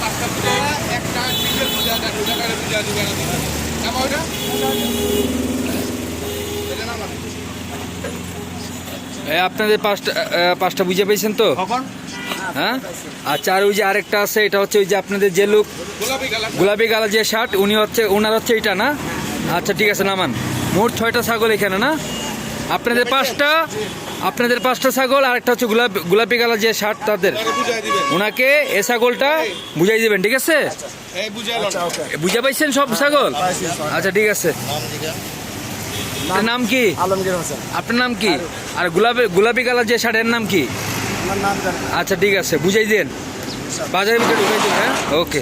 পাঁচটা পূজা একটা সিঙ্গেল পূজা একটা পূজা করে পূজা দিবে না দিবে কেমন ওইটা এটা না মানে এ, আপনাদের পাঁচটা পাঁচটা বুঝে পেয়েছেন তো? হ্যাঁ? আচ্ছা আর ওই যে আরেকটা আছে এটা হচ্ছে ওই যে আপনাদের যে লোক গোলাপি কালার। গালা যে শার্ট উনি হচ্ছে ওনার হচ্ছে এটা না? আচ্ছা ঠিক আছে নামান। মোট ছয়টা ছাগল এখানে না? আপনাদের পাঁচটা আপনাদের পাঁচটা ছাগল আর একটা হচ্ছে গোলাপ গোলাপি গালা যে শার্ট তাদের। ওনাকে এ ছাগলটা বুঝাই দেবেন ঠিক আছে? বুঝা পাইছেন সব ছাগল? আচ্ছা ঠিক আছে। আপনার নাম কি? আলমগীর হোসেন। আপনার নাম কি? আর গোলাপি গোলাপি কালার যে শার্টের নাম কি। আচ্ছা ঠিক আছে বুঝাই দেন। বাজারের ভিতরে ঢুকাই দিন হ্যাঁ? ওকে